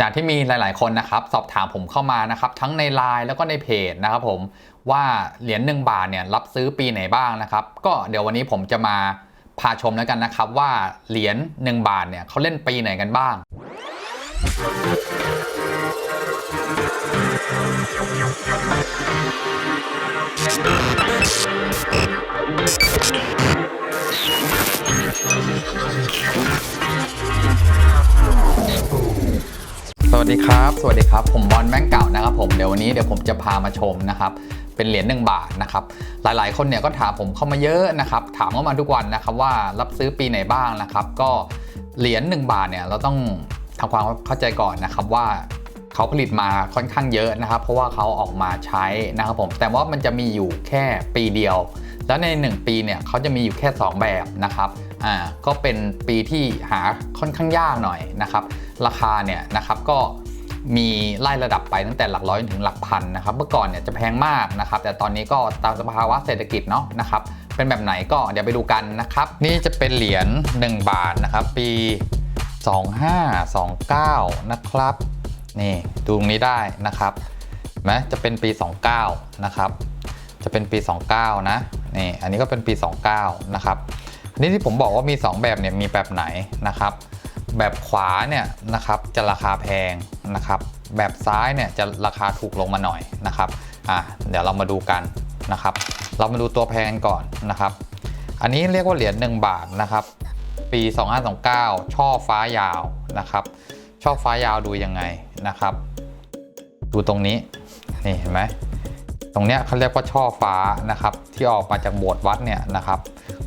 จากที่มีหลาย ๆ คนนะครับ สอบถามผมเข้ามานะครับ ทั้งในไลน์แล้วก็ในเพจนะครับผมว่าเหรียญ1บาทเนี่ยรับซื้อปีไหนบ้างนะครับ ก็เดี๋ยววันนี้ผมจะมาพาชมแล้วกันนะครับว่าเหรียญ1บาทเนี่ยเขาเล่นปีไหนกันบ้าง สวัสดีครับ สวัสดีครับ ผมบอลแบงเก่านะครับผม เดี๋ยววันนี้เดี๋ยวผมจะพามาชมนะครับ เป็นเหรียญ1บาทนะครับ หลายๆ คนเนี่ยก็ถามผมเข้ามาเยอะนะครับ ถามเข้ามาทุกวันนะครับว่ารับซื้อปีไหนบ้างนะครับ ก็เหรียญ1บาทเนี่ยเราต้องทำความเข้าใจก่อนนะครับว่าเขาผลิตมาค่อนข้างเยอะนะครับ เพราะว่าเขาออกมาใช้นะครับผม แต่ว่ามันจะมีอยู่แค่ปีเดียว แล้วใน 1 ปีเนี่ยเขาจะมีอยู่แค่ 2 แบบนะครับอ่าก็เป็นปีที่หาค่อนข้างยากหน่อยนะครับ ราคาเนี่ยนะครับก็มีไล่ระดับไปตั้งแต่หลักร้อยถึงหลักพันนะครับ เมื่อก่อนเนี่ยจะแพงมากนะครับ แต่ตอนนี้ก็ตามสภาวะเศรษฐกิจเนาะนะครับ เป็นแบบไหนก็เดี๋ยวไปดูกันนะครับ นี่จะเป็นเหรียญ1บาทนะครับ ปี 2529 นะครับ นี่ดูตรงนี้ได้นะครับนไหมจะเป็นปี 29 นะครับ จะเป็นปี 29 นะ นี่อันนี้ก็เป็นปี 29 นะครับอันนี้ที่ผมบอกว่ามี 2 แบบเนี่ยมีแบบไหนนะครับ แบบขวาเนี่ยนะครับจะราคาแพงนะครับ แบบซ้ายเนี่ยจะราคาถูกลงมาหน่อยนะครับอะเดี๋ยวเรามาดูกันนะครับ เรามาดูตัวแพงก่อนนะครับ อันนี้เรียกว่าเหรียญ1บาทนะครับ ปี 2529 ช่อฟ้ายาวนะครับ ช่อฟ้ายาวดูยังไงนะครับ ดูตรงนี้นี่เห็นไหม ตรงเนี้ยเขาเรียกว่าช่อฟ้านะครับ ที่ออกมาจากโบสถ์วัดเนี่ยนะครับ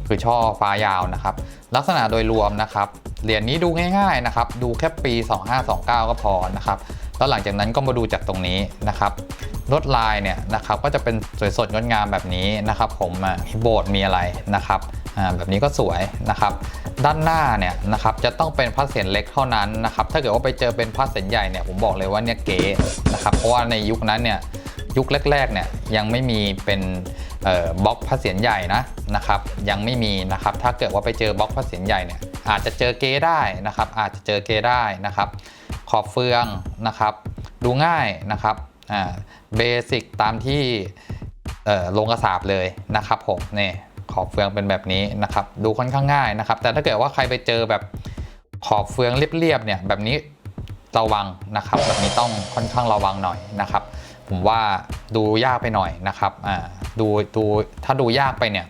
คือช่อฟ้ายาวนะครับ ลักษณะโดยรวมนะครับเหรียญนี้ดูง่ายๆนะครับ ดูแค่ปี 2529 ก็พอนะครับแล้วหลังจากนั้นก็มาดูจากตรงนี้นะครับลวดลายเนี่ยนะครับก็จะเป็นสวยสดงดงามแบบนี้นะครับ ผมโบสถ์มีอะไรนะครับอ่าแบบนี้ก็สวยนะครับ ด้านหน้าเนี่ยนะครับจะต้องเป็นพระเศียรเล็กเท่านั้นนะครับ ถ้าเกิดว่าไปเจอเป็นพระเศียรใหญ่เนี่ยผมบอกเลยว่าเนี่ยเก๋นะครับเพราะว่าในยุคนั้นเนี่ย ยุคแรกๆเนี่ยยังไม่มีเป็นบล็อกพระเศียรใหญ่นะนะครับ ยังไม่มีนะครับ ถ้าเกิดว่าไปเจอบล็อกพระเศียรใหญ่เนี่ยอาจจะเจอเกได้นะครับ อาจจะเจอเกได้นะครับ ขอบเฟืองนะครับ ดูง่ายนะครับเบสิกตามที่ลงกระสาบเลยนะครับผมนี่ขอบเฟืองเป็นแบบนี้นะครับ ดูค่อนข้างง่ายนะครับ แต่ถ้าเกิดว่าใครไปเจอแบบขอบเฟืองเรียบๆเนี่ยแบบนี้ระวังนะครับ แบบนี้ต้องค่อนข้างระวังหน่อยนะครับ ผมว่าดูยากไปหน่อยนะครับอ่าดูดูถ้าดูยากไปเนี่ย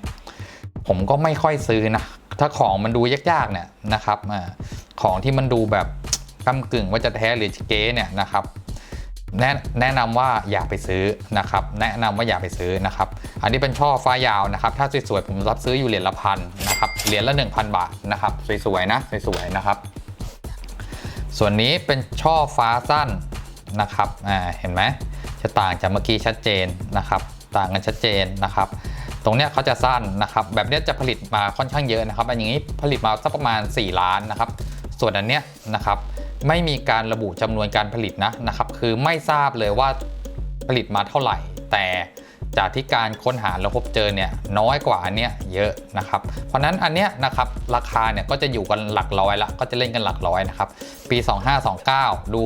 ผมก็ไม่ค่อยซื้อนะถ้าของมันดูยากๆเนี่ยนะครับอ่าของที่มันดูแบบกำกึ่งว่าจะแท้หรือเก๊เนี่ยนะครับแนะแนะนำว่าอย่าไปซื้อนะครับ แนะนำว่าอย่าไปซื้อนะครับ อันนี้เป็นช่อฟ้ายาวนะครับ ถ้าสวยๆผมรับซื้ออยู่เหรียญละพันนะครับ เหรียญละ 1,000 บาทนะครับ สวยๆนะสวยๆนะครับ ส่วนนี้เป็นช่อฟ้าสั้นนะครับ อ่า เห็นไหม จะต่างจากเมื่อกี้ชัดเจนนะครับ ต่างกันชัดเจนนะครับ ตรงเนี้ยเขาจะสั้นนะครับ แบบเนี้ยจะผลิตมาค่อนข้างเยอะนะครับ อันอย่างนี้ผลิตมาสักประมาณ 4 ล้านนะครับ ส่วนอันเนี้ยนะครับไม่มีการระบุจำนวนการผลิตนะนะครับ คือไม่ทราบเลยว่าผลิตมาเท่าไหร่ แต่จากที่การค้นหาแล้วพบเจอเนี่ยน้อยกว่าอันเนี้ยเยอะนะครับ เพราะนั้นอันเนี้ยนะครับราคาเนี่ยก็จะอยู่กันหลักร้อยละก็จะเล่นกันหลักร้อยนะครับ ปี 2529 ดู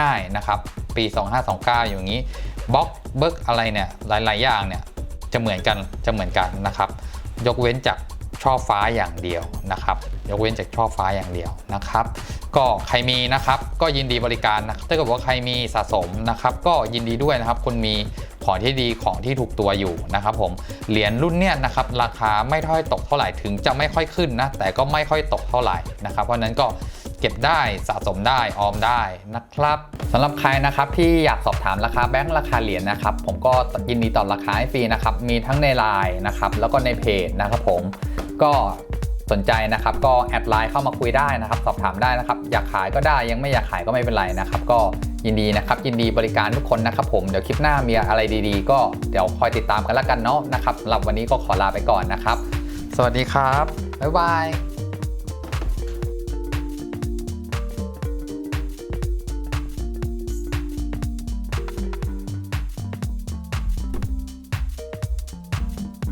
ง่ายๆนะครับ ปี 2529อย่างนี้บล็อกเบิร์กอะไรเนี่ยหลาย ๆ อย่างเนี่ยจะเหมือนกันจะเหมือนกันนะครับ ยกเว้นจากช่อฟ้าอย่างเดียวนะครับ ยกเว้นจากช่อฟ้าอย่างเดียวนะครับ ก็ใครมีนะครับก็ยินดีบริการนะถ้าเกิดว่าใครมีสะสมนะครับ ก็ยินดีด้วยนะครับคุณมีของที่ดีของที่ถูกตัวอยู่นะครับ ผมเหรียญรุ่นเนี้ยนะครับราคาไม่ค่อยตกเท่าไหร่ถึงจะไม่ค่อยขึ้นนะแต่ก็ไม่ค่อยตกเท่าไหร่นะครับ เพราะนั้นก็ เก็บได้สะสมได้ออมได้นะครับสำหรับใครนะครับที่อยากสอบถามราคาแบงค์ราคาเหรียญนะครับผมก็ยินดีตอบราคาให้ฟรีนะครับมีทั้งในไลน์นะครับแล้วก็ในเพจนะครับผมก็สนใจนะครับก็แอดไลน์เข้ามาคุยได้นะครับ สอบถามได้นะครับ อยากขายก็ได้ยังไม่อยากขายก็ไม่เป็นไรนะครับ ก็ยินดีนะครับ ยินดีบริการทุกคนนะครับ ผมเดี๋ยวคลิปหน้ามีอะไรดีๆ ก็เดี๋ยวคอยติดตามกันแล้วกันเนาะนะครับสำหรับวันนี้ก็ขอลาไปก่อนนะครับ สวัสดีครับ บ๊ายบาย